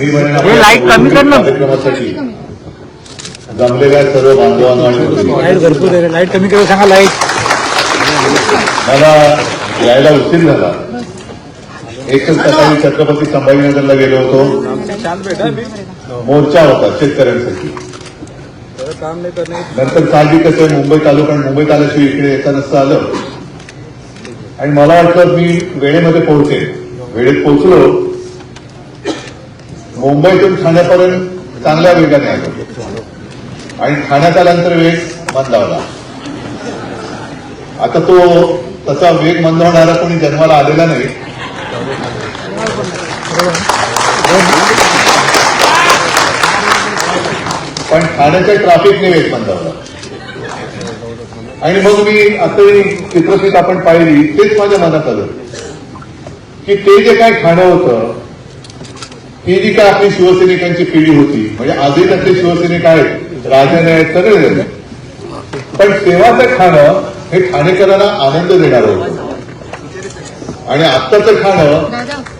हे लाइट कमी कर ना. कार्यक्रमासाठी जमलेल्या सर्व बांधवांना आणि लाइट भरपूर आहे लाइट कमी करून सांगा लाइट मला यायला उशीर झाला. एकच सकाळी छत्रपती संभाजीनगरला गेलो होतो. मोर्चा होता शेतकऱ्यांसाठी. नंतर साहजिक कसं आहे, मुंबईत आलो कारण मुंबईत आल्याशिवाय इकडे येता नसतं आलं. आणि मला वाटलं मी वेळेमध्ये पोहोचेन. वेळेत पोहोचलो. मुंबईतून ठाण्यापर्यंत चांगल्या वेगाने आलो. आणि ठाण्यात आल्यानंतर वेग मंदावला. आता तो तसा वेग मंदावणारा कोणी जन्माला आलेला नाही. पण ठाण्याच्या ट्रॅफिकने वेग मंदावला. आणि मग मी आता चित्रफित आपण पाहिली तेच माझ्या मनात आलं. की ते जे काय खाणं होतं ही जी काय आपली शिवसैनिकांची पिढी होती? म्हणजे आजही त्यातले शिवसैनिक आहेत. राजन आहेत सगळे पण तेव्हाचं खाणं हे ठाणेकरांना आनंद देणारं होतं. आणि आत्ताचं खाणं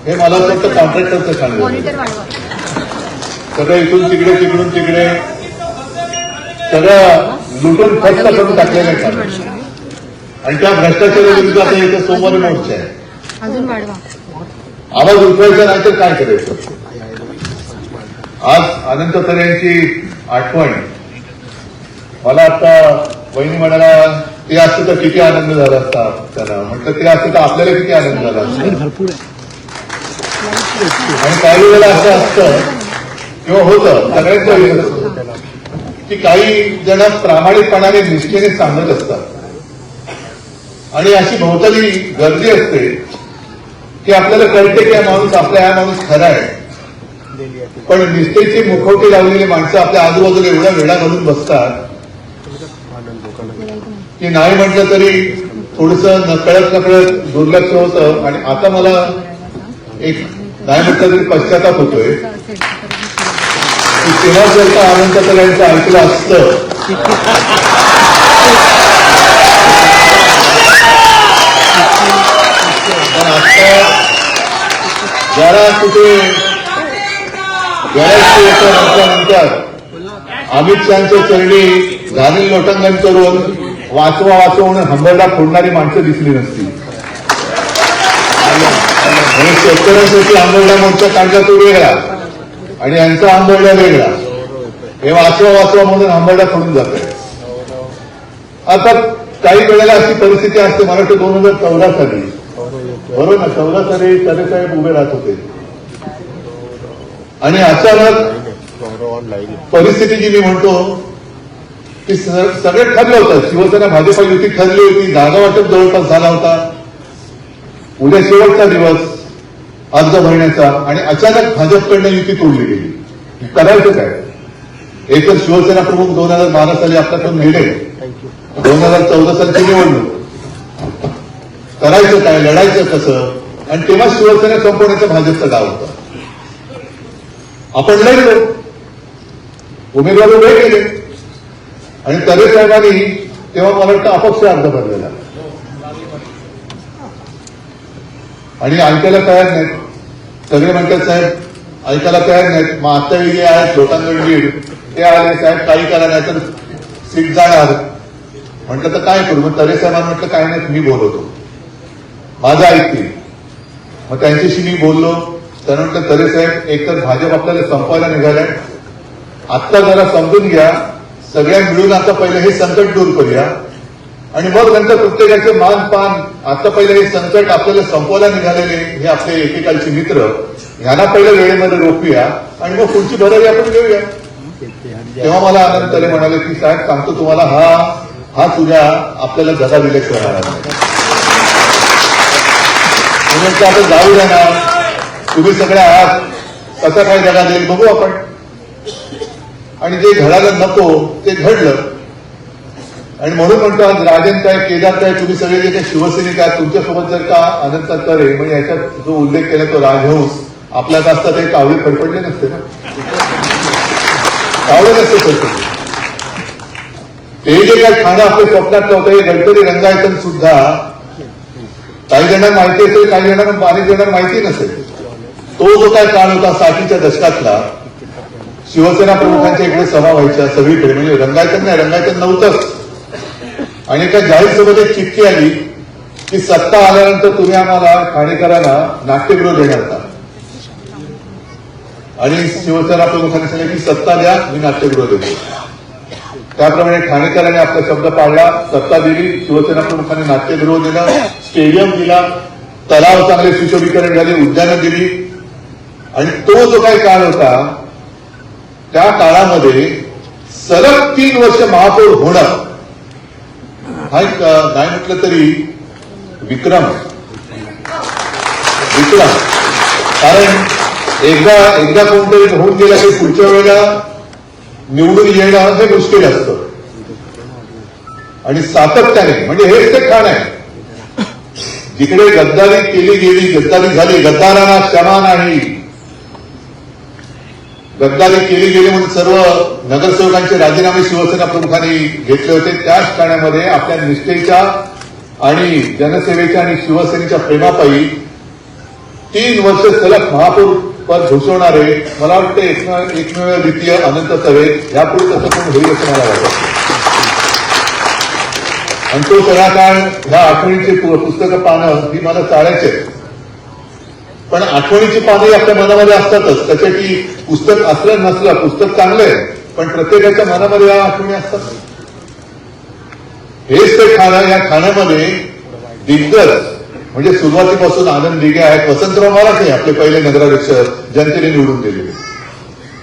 हे मला वाटतं कॉन्ट्रॅक्टरचं खाणं सगळं इकडून तिकडे तिकडून तिकडे. सगळं लुटून खर्च करून टाकलेलं आहे खाणं. आणि त्या भ्रष्टाचाराविरुद्ध आता इथे सोमवारी मोर्चा आहे. आवाज उठवायचा नाही तर काय करायचं? आज अनंत यांची आठवण. मला आता वहिनी म्हणाला ते असतं तर किती आनंद झाला असता त्याला म्हटलं ते असतं तर आपल्याला किती आनंद झाला असता. आणि काही वेळेला असं असतं किंवा होतं सगळ्यांच्या की काही जण प्रामाणिकपणाने निष्ठेने सांगत असतात. आणि अशी भोवताली गर्दी असते की आपल्याला कळते की हा माणूस आपला हा माणूस खरा आहे. पण निष्ठेची मुखवटी लावलेली माणसं आपल्या आजूबाजूला एवढा वेळा घालून बसतात की नाही म्हटलं तरी थोडस नकळत नकळत दुर्लक्ष होतं. आणि आता मला एक नाही म्हटलं तरी पश्चाताप होतोय. की तेव्हा जर का अनंत यांचं ऐकलं असतं आता जरा कुठे गळ्याची येतं म्हटल्यानंतर अमित शहाच्या चरणी घालील लोटांगण करून वाचवा वाचवा म्हणून हंबरला फोडणारी माणसं दिसली नसती. आणि शेतकऱ्यांसाठी आंबरडा मोर्चा काढला तो वेगळा. आणि यांचा आंबरडा वेगळा. हे वाचवा वाचवा म्हणून आंबरडा फोडून जात आता काही वेळेला अशी परिस्थिती असते मला वाटतं दोन हजार चौदा साली. बरोबर ना चौदा साली साहेब उभे राहत होते. आणि अचानक परिस्थिती जी मी म्हणतो ती सगळे ठरलं होतं. शिवसेना भाजपा युती ठरली होती. जागा वाटप जवळपास झाला होता. उद्या शेवटचा दिवस अर्ज भरण्याचा. आणि अचानक भाजपकडनं युती तोडली गेली. करायचं काय? एकतर शिवसेना प्रमुख दोन हजार बारा साली आपल्याकडून गेले दोन हजार चौदा सालची निवडणूक. करायचं काय? लढायचं कसं? आणि तेव्हा शिवसेना संपवण्याचा भाजपचा डाव होता. आपण लढलो. उमेदवार उभे केले. आणि तरे साहेबांनी तेव्हा मला वाटतं अपक्ष अर्ज भरलेला. आणि ऐकायला तयार नाहीत. सगळे म्हणतात साहेब ऐकायला तयार नाहीत. मग आता जे आहेत लोकांकडे बीड ते आले साहेब काही करा नाही तर सीट जाणार. म्हटलं तर काय करू? मग तरे साहेबांना म्हटलं काय नाही मी बोलवतो. माझं ऐकतील. मग त्यांच्याशी मी बोललो. त्यांना म्हटलं तरे साहेब एक तर भाजप आपल्याला संपवायला निघालाय. आत्ता जरा समजून घ्या. सगळ्या मिळून आता पहिले हे संकट दूर करूया. आणि मग नंतर प्रत्येकाचे मान पान आता पहिले हे संकट आपल्याला संपवायला निघालेले हे आपले एकेकालचे मित्र. यांना पहिल्या वेळेमध्ये रोखूया. आणि मग पुढची भरारी आपण घेऊया. तेव्हा मला आनंद तरे म्हणाले की साहेब सांगतो तुम्हाला हा हा तुझ्या आपल्याला जगा दिल्याशिवाय राहणार आता जाऊ द्या ना तुम्ही सगळे आहात कसा काय जगा देईल बघू आपण. आणि जे घडायला नको ते घडलं. आणि म्हणून म्हणतो आज राजन काय केदार काय तुम्ही सगळे जे काही शिवसैनिक आहात तुमच्यासोबत जर का अनंत करे म्हणजे याच्यात जो उल्लेख केला तो राजहंस आपल्यात असता ते कावळे फडफडले नसते ना? कावळे नसते फडफडले. ते जे काय खाणं आपल्या स्वप्नात नव्हतं हे गणपती रंगायतन सुद्धा काही जणांना माहिती असेल काही जणांना अनेक जणांना माहिती नसेल. तो जो काय काळ होता साठीच्या दशकातला शिवसेना प्रमुखांच्या इकडे सभा व्हायच्या सगळीकडे म्हणजे रंगायचं नाही रंगायचं नव्हतंच आणि एका जाहीर सभेत एक चिठ्ठी आली की सत्ता आल्यानंतर तुम्ही आम्हाला ठाणेकरांना नाट्यगृह देणार होता आणि शिवसेना प्रमुखांनी सांगितलं की सत्ता द्या मी नाट्यगृह देतो. त्याप्रमाणे ठाणेकरांनी आपला शब्द पाळला सत्ता दिली शिवसेना प्रमुखांनी नाट्यगृह दिलं स्टेडियम दिला तलाव चांगले सुशोभीकरण झाले उद्यानं दिली आणि तो जो काही काळ होता त्या काळामध्ये सलग तीन वर्ष महापौर होणं हा एक नाही म्हटलं तरी विक्रम. विक्रम. कारण एकदा एकदा कोणतरी होऊन गेलं की पुढच्या वेळेला निवडून येणं हे मुश्किल असतं. आणि सातत्याने म्हणजे हेच ते खाण आहे. जिकडे गद्दारी केली गेली गद्दारी झाली गद्दारांना क्षमा नाही गद्दारी केली गेली म्हणून सर्व नगरसेवकांचे राजीनामे शिवसेना प्रमुखांनी घेतले होते. त्याच ठाण्यामध्ये आपल्या निष्ठेच्या आणि जनसेवेच्या आणि शिवसेनेच्या प्रेमापायी तीन वर्ष सलग महापौर पद घोषवणारे मला वाटतं एकमेव एकमेव द्वितीय अनंत तवे यापुढे तसं कोण होईल असं मला वाटतं. आणि तो सगळा काळ ह्या आठवणीची पुस्तकं पाहणं ही मला चाळायचे पण आठवणीची पानंही आपल्या मनामध्ये असतातच. त्याच्यासाठी पुस्तक असलं नसलं पुस्तक चांगलं आहे पण प्रत्येकाच्या मनामध्ये या आठवणी असतात. हेच ते खाणं या खाण्यामध्ये दिग्गज म्हणजे सुरुवातीपासून आनंद दिघे आहेत. वसंतराव नाही आपले पहिले नगराध्यक्ष जनतेने निवडून दिलेले.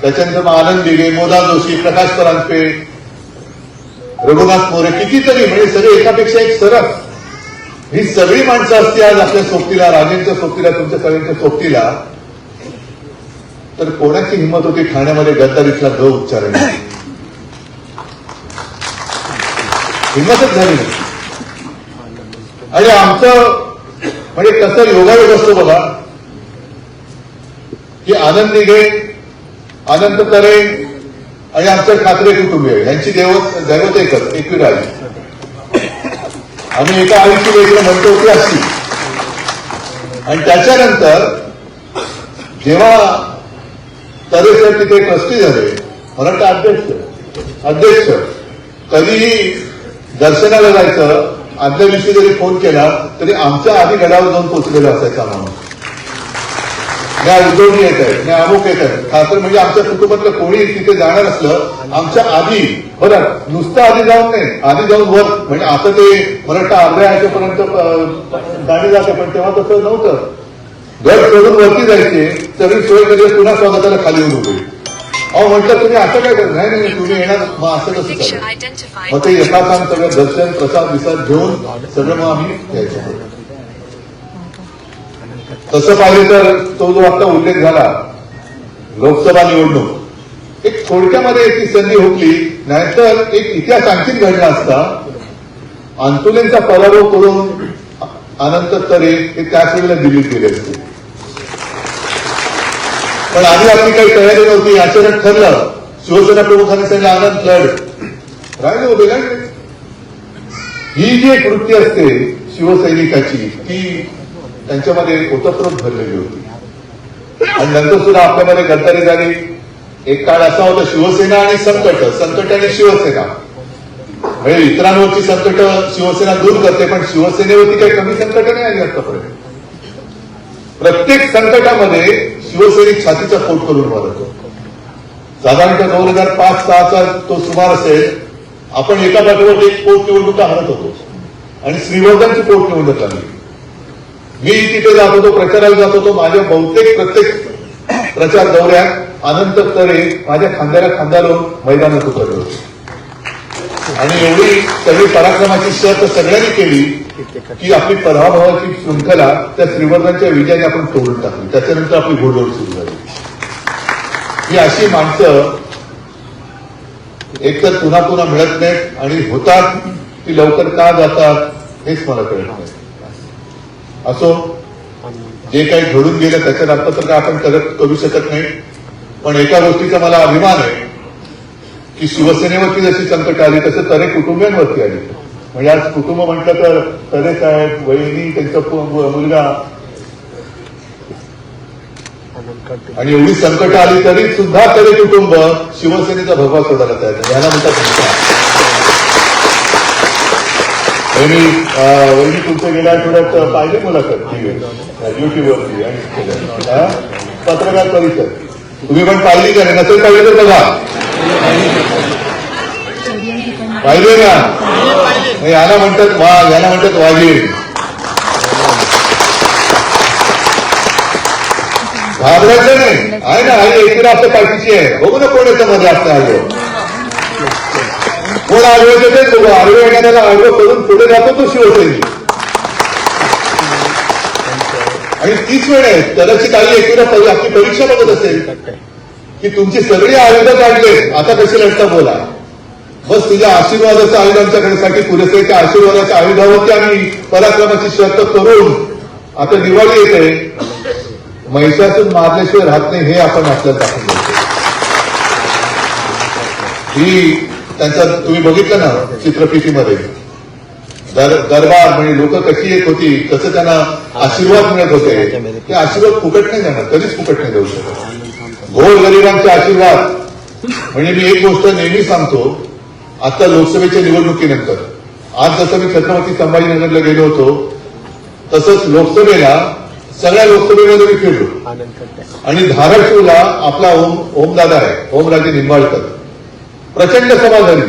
त्याच्यानंतर मग आनंद दिघे मोदा जोशी प्रकाश परांजपे रघुनाथ मोरे कितीतरी म्हणजे सगळे एकापेक्षा एक सरस. ही सगळी माणसं असती आज आपल्या सोबतीला राजेंच्या सोबतीला तुमच्या सगळ्यांच्या सोबतीला तर कोणाची हिंमत होती ठाण्यामध्ये गद्दारीतला ग उच्चारण? हिंमतच झाली नाही. आणि आमचं म्हणजे कसं योगायोग असतो बघा की आनंद निघे आनंद तरे आणि आमचं ठाकरे कुटुंबीय यांची देवत दैवत एकच एकविराज. आम्ही एका आळीची वेगळं म्हणतो ती असती आणि त्याच्यानंतर जेव्हा तरे तिथे ट्रस्टी झाले मराठा अध्यक्ष अध्यक्ष कधीही दर्शनाला जायचं आदल्या दिवशी जरी फोन केला तरी आमच्या आधी गडावर जाऊन पोचलेला असायचा माणूस नाही उद्योगी येत आहेत नाही अमुक येत आहेत. खासकर म्हणजे आमच्या कुटुंबातलं कोणी तिथे जाणार असलं आमच्या आधी बरं नुसतं आधी जाऊन नाही आधी जाऊन वर. म्हणजे आता ते अर्ध्या ह्याच्यापर्यंत अं, गाडी जाते पण तेव्हा तसं नव्हतं. घर सोडून वरती जायचे सगळी सोय म्हणजे पुन्हा स्वागताला खाली येऊन उभे. अहो म्हटलं तुम्ही असं काय करत नाही नाही तुम्ही येणार मग असं कसं. मग ते यथासांग सगळं दर्शन प्रसाद विसाद घेऊन सगळं मग आम्ही यायचो. तसं पाहिलं तर तो जो आता उल्लेख झाला लोकसभा निवडणूक एक थोडक्यामध्ये ती संधी हुकली नाहीतर एक इतिहास आणखीन घडला असता अंतुलेंचा पराभव करून अनंत तरे हे त्याच वेळेला दिल्लीत गेले असते पण आधी आपली काही तयारी नव्हती अचानक ठरलं. शिवसेना प्रमुखांनी सांगितलं आनंद लढ राहिले होते लागले ही जी एक वृत्ती असते शिवसैनिकाची ती त्यांच्यामध्ये ओतप्रोत भरलेली होती. आणि नंतर सुद्धा आपल्यामध्ये गद्दारी झाली. एक काळ असा होता शिवसेना आणि संकट. संकट आणि शिवसेना. म्हणजे इतरांवरची संकट शिवसेना दूर करते पण शिवसेनेवरती काही कमी संकट नाही आली आतापर्यंत. प्रत्येक संकटामध्ये शिवसैनिक छातीचा पोट करून मारतो साधारणतः दोन हजार पाच सहाचा तो सुमार असेल आपण एका पाठोपाठ एक पोट निवडणुका हरत होतो. आणि श्रीवर्धनची पोट निवडणूक आली. मी तिथे जात होतो प्रचाराला जात होतो माझ्या बहुतेक प्रत्येक प्रचार दौऱ्यात अनंत तरे माझ्या खांद्याला खांदा लावून मैदानात उतरले. होते आणि एवढी सगळी पराक्रमाची शर्त सगळ्यांनी केली की आपली पराभवाची शृंखला त्या श्रीवर्धनच्या विजयाने आपण तोडून टाकली. त्याच्यानंतर आपली घोडदौड सुरू झाली. ही अशी माणसं एकतर पुन्हा पुन्हा मिळत नाहीत आणि होतात ती लवकर का जातात हेच मला कळत नाही. असो जे काही घडून गेलं त्याच्यात तर काय आपण करत करू शकत नाही. पण एका गोष्टीचा मला अभिमान आहे की शिवसेनेवरती जशी संकट आली तसं तरे कुटुंबियांवरती आली. म्हणजे आज कुटुंब म्हटलं तर तरे साहेब वहिनी त्यांचा मुलगा. आणि एवढी संकट आली तरी सुद्धा तरी कुटुंब शिवसेनेचा भगवा सोडायला तयार नाही. याला म्हणतात वहिनी अं, वहिनी तुमचं गेल्या आठवड्यात पाहिजे मुलाखत युट्यूबवरती पत्रकार परिषद. तुम्ही पण पाहिली का नाही? नसेल पाहिजे तर बघा. पाहिजे ना? याला म्हणतात वाघ याला म्हणतात वाघीण. घाबरायचं नाही. आहे ना? आई एकदा आपल्या पाठीची आहे. बघू ना कोण याच्यामध्ये असतं आलो. कोण तेच येते बघू आडवं येणाऱ्याला आडवं करून पुढे जातो तो शिवसैनिक आणि तीच वेळ आहे कदाचित आई एकदा आपली परीक्षा बघत असेल की तुमची सगळी आयुध काढले आता कशी लढता बोला? बस तुझ्या आशीर्वादाचं आयुध आमच्याकडे साठी पुरेसे त्या आशीर्वादाच्या आयुधावरती आम्ही पराक्रमाची शर्त करून आता दिवाळी येते? महिषातून मारल्याशिवाय राहत नाही हे आपण आपल्याला दाखवून ही त्यांचा तुम्ही बघितलं ना चित्रफितीमध्ये. दर दरबार म्हणजे लोक कशी येत होती कसं त्यांना आशीर्वाद मिळत होते ते आशीर्वाद फुकट नाही जाणार कधीच फुकट नाही देऊ शकत. गोर गरिबांचे आशीर्वाद. म्हणजे मी एक गोष्ट नेहमी सांगतो आता लोकसभेच्या निवडणुकीनंतर आज जसं मी छत्रपती संभाजीनगरला गेलो होतो तसंच लोकसभेला सगळ्या लोकसभेमध्ये मी फिरलो. आणि धाराशिवला आपला ओम ओमदादा आहे ओमराजे निंबाळकर. प्रचंड सभा झाली.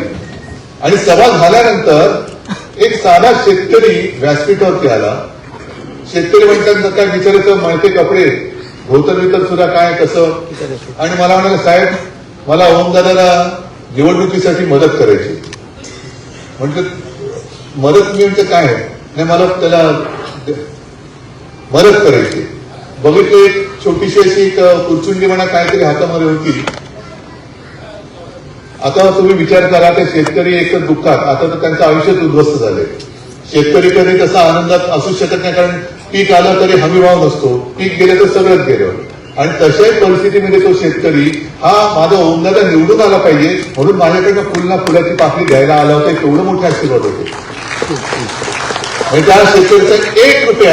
आणि सभा झाल्यानंतर एक साधा शेतकरी व्यासपीठावरती आला. शेतकरी म्हणतात काय विचारायचं मळते कपडे धोतर वितर सुद्धा काय कसं? आणि मला म्हणाले साहेब मला ओमदादाला निवडणुकीसाठी मदत करायची म्हणजे मदत मी म्हणजे काय? आहे नाही मला त्याला मदत करायची बघितलं एक छोटीशी अशी एक कुरचुंडी म्हणा काहीतरी हातामध्ये होती. आता तुम्ही विचार करा ते शेतकरी एक दुःखात आता तर त्यांचं आयुष्यच उद्ध्वस्त झालंय. शेतकरी कधी तसा आनंदात असू शकत नाही कारण पीक आलं तरी हमीभाव नसतो. पीक गेलं तर सगळंच गेलं. आणि तशाही परिस्थितीमध्ये तो शेतकरी हा माझा ओमदादा निवडून आला पाहिजे म्हणून माझ्याकडनं फुलना फुलाची पाकळी घ्यायला आला होता तेवढं मोठे आशीर्वाद होते. त्या शेतकऱ्याचा एक रुपया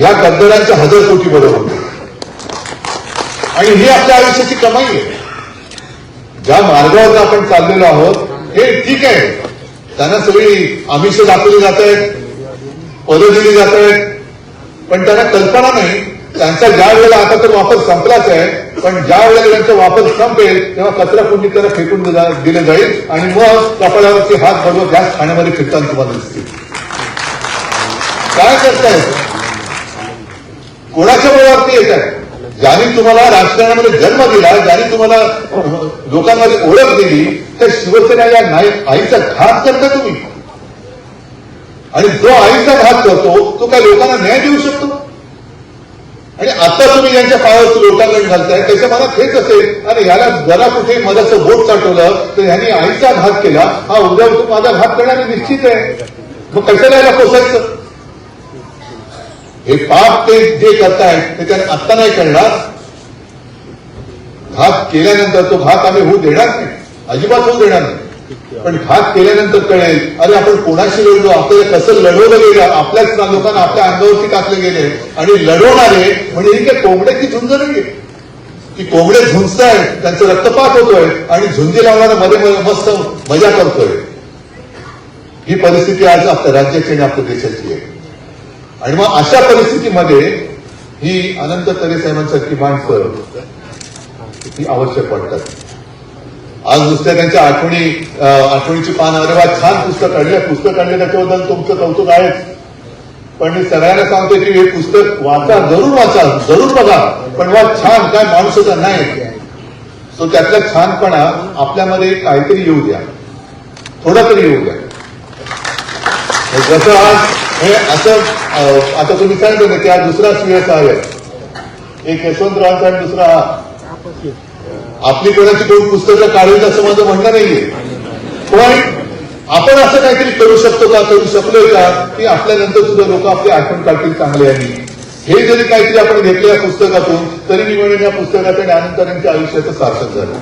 या गद्दारांच्या हजार कोटी बरोबर होते. आणि ही आपल्या आयुष्याची कमाई आहे. ज्या मार्गावर आपण चाललेलो आहोत हे ठीक आहे. त्यांना सगळी आमिष दाखवली जात आहेत पदं दिली जात आहेत पण त्यांना कल्पना नाही त्यांचा ज्या वेळेला आता तर वापर संपलाच आहे पण ज्या वेळेला त्यांचा वापर संपेल तेव्हा कचरा कुंडी त्याला फेकून दिलं जाईल. आणि मग कपाळावरती हात बरोबर गॅस खाण्यामध्ये फिरताना तुम्हाला दिसतील. काय करतायत? कोणाच्या बळावरती येत आहे ज्यांनी तुम्हाला राजकारणामध्ये जन्म दिला ज्यांनी तुम्हाला लोकांमध्ये ओळख दिली त्या शिवसेना या आईचा घात करता तुम्ही. आणि जो आईचा घात करतो तो काय लोकांना न्याय देऊ शकतो? आणि आता तुम्ही ज्यांच्या पायावर लोकांना घालताय त्याच्या मनात हेच असेल आणि याला जरा कुठे मधाचं बोट चाटवलं तर ह्यांनी आईचा घात केला हा उद्या माझा घात करणारे निश्चित आहे. मग कशाला याला पोसायचं? हे पाप ते जे करतायत ते त्यांना आत्ता नाही करणार. घात केल्यानंतर तो घात आम्ही होऊ देणार नाही. अजिबात होऊ देणार नाही. पण घात केल्यानंतर कळेल अरे आपण कोणाशी लढलो आपल्याला कसं लढवलं गेलं आपल्याच लोकांना आपल्या अंगावरती टाकले गेले आणि लढवणारे म्हणजे ही काय कोंबड्याची झुंज नाहीये? की कोंबडे झुंजतायत त्यांचं रक्तपात होतोय आणि झुंजी लावणारा मध्ये मध्ये मस्त मजा करतोय. ही परिस्थिती आज आपल्या राज्याची आणि आपल्या देशाची आहे. आणि मग अशा परिस्थितीमध्ये ही अनंत तरे साहेबांसारखी माणसं ही आवश्यक वाटतात आज नुसत्या त्यांच्या आठवणी आठवणीची पान अरे वा छान पुस्तक काढले. पुस्तक काढले त्याच्याबद्दल तुमचं कौतुक आहेच. पण मी सगळ्यांना सांगतो की हे पुस्तक वाचा जरूर वाचा जरूर बघा. पण वा छान काय माणूस नाही. सो त्यातला छानपणा आपल्यामध्ये काहीतरी येऊ द्या. थोडा तरी येऊ द्या. जसं आज हे असं आता तुम्ही सांगतो ना की आज दुसरा सीएस आहे? एक यशवंतराव आणि दुसरा हा. आपली कोणाची कोण पुस्तकं काढावीत असं माझं म्हणणं नाहीये. पण आपण असं काहीतरी करू शकतो का? करू शकलोय का? की आपल्यानंतर सुद्धा लोक आपली आठवण काढतील चांगले आणि. हे जरी काहीतरी आपण घेतलं या पुस्तकातून तरी मी म्हणेन या पुस्तकाचं ज्ञानंतरांच्या आयुष्याचं सार्थक झालं.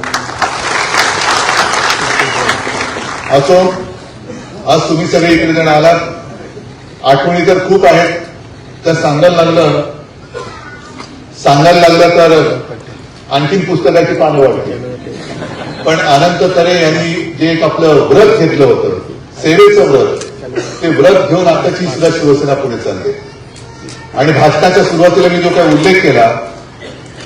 असो आज तुम्ही सगळे इकडे जण आलात. आठवणी तर खूप आहेत तर सांगायला लागलं सांगायला लागलं तर आणखीन पुस्तकाची पानं वाटते. पण अनंत तरे यांनी जे एक आपलं व्रत घेतलं होतं सेवेचं व्रत ते व्रत घेऊन आताची सुद्धा शिवसेना पुढे चालते आणि भाषणाच्या सुरुवातीला मी जो काही उल्लेख केला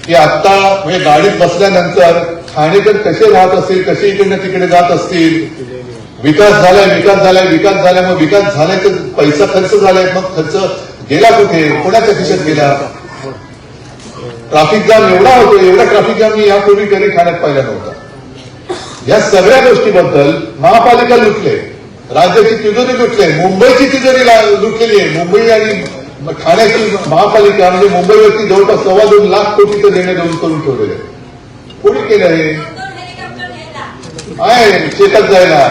की आता म्हणजे गाडीत बसल्यानंतर ठाणेकर कसे राहत असतील कसे इकडनं तिकडे जात असतील विकास झालाय विकास झालाय विकास झालाय मग विकास झालाय तर पैसा खर्च झालाय मग खर्च गेला कुठे? कोणाच्या खिशात गेला? ट्राफिक जाम एवढा होतो एवढा ट्राफिक जाम मी यापूर्वी कधी ठाण्यात पाहिला नव्हता. या सगळ्या गोष्टीबद्दल महापालिका लुटले राज्याची तिजोरी लुटले मुंबईची तिजोरी लुटलेली आहे. मुंबई आणि ठाण्याची महापालिका म्हणजे मुंबईवरती जवळपास सव्वा दोन लाख कोटीचं देणं देऊन करून ठेवलेलं आहे कोणी केलं हे? आहे शेतात जायला.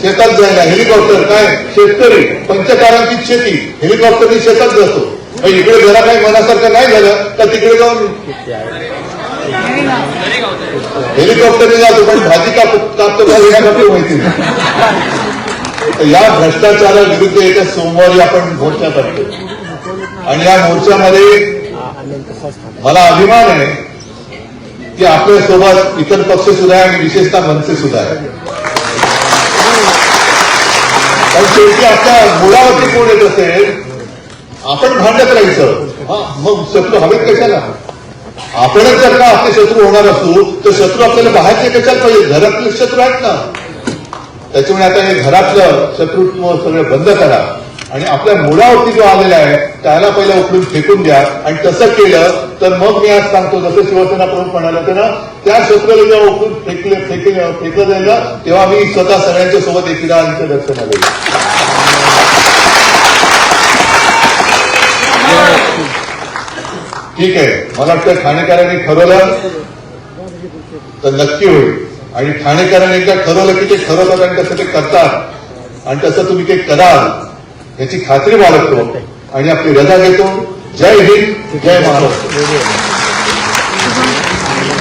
शेतात जायला हेलिकॉप्टर काय? शेतकरी पंचकारांची शेती हेलिकॉप्टर शेतात जातो इकडे जरा काही मनासारखं नाही झालं तर तिकडे जाऊन हेलिकॉप्टरने जातो पण भाजी काप कापतो कापतो माहिती नाही. तर या भ्रष्टाचाराविरुद्ध येत्या सोमवारी आपण मोर्चा करतो आणि या मोर्चामध्ये मला अभिमान आहे की आपल्यासोबत इतर पक्ष सुद्धा आहे आणि विशेषतः मनसे सुद्धा आहे. शेवटी आपल्या मुळावरती कोण येत असेल आपण भांडत राहायचं हा, मग शत्रू हवेत कशाला? आपणच जर का आपले शत्रू होणार असू तर शत्रू आपल्याला बाहेरचे कशाला पाहिजे? घरातले शत्रू आहेत ना. त्याच्यामुळे आता हे घरातलं शत्रुत्व सगळं बंद करा. आणि आपल्या मुळावरती जो आलेला आहे त्याला पहिला उकळून फेकून द्या. आणि तसं केलं तर मग मी आज सांगतो जसं शिवसेना प्रमुख म्हणाले होते त्या शत्रूला जेव्हा उकळून फेकले फेकले फेकलं जाईल तेव्हा मी स्वतः सगळ्यांच्या सोबत एकदाच्या दर्शन आले ठीक आहे. मला वाटतं ठाणेकरांनी ठरवलं तर नक्की होईल. आणि ठाणेकरांनी एकदा ठरवलं की ते ठरवतात आणि तसं ते करतात. आणि तसं तुम्ही ते कराल. याची खात्री बाळगतो. आणि आपली रजा घेतो. जय हिंद जय महाराष्ट्र.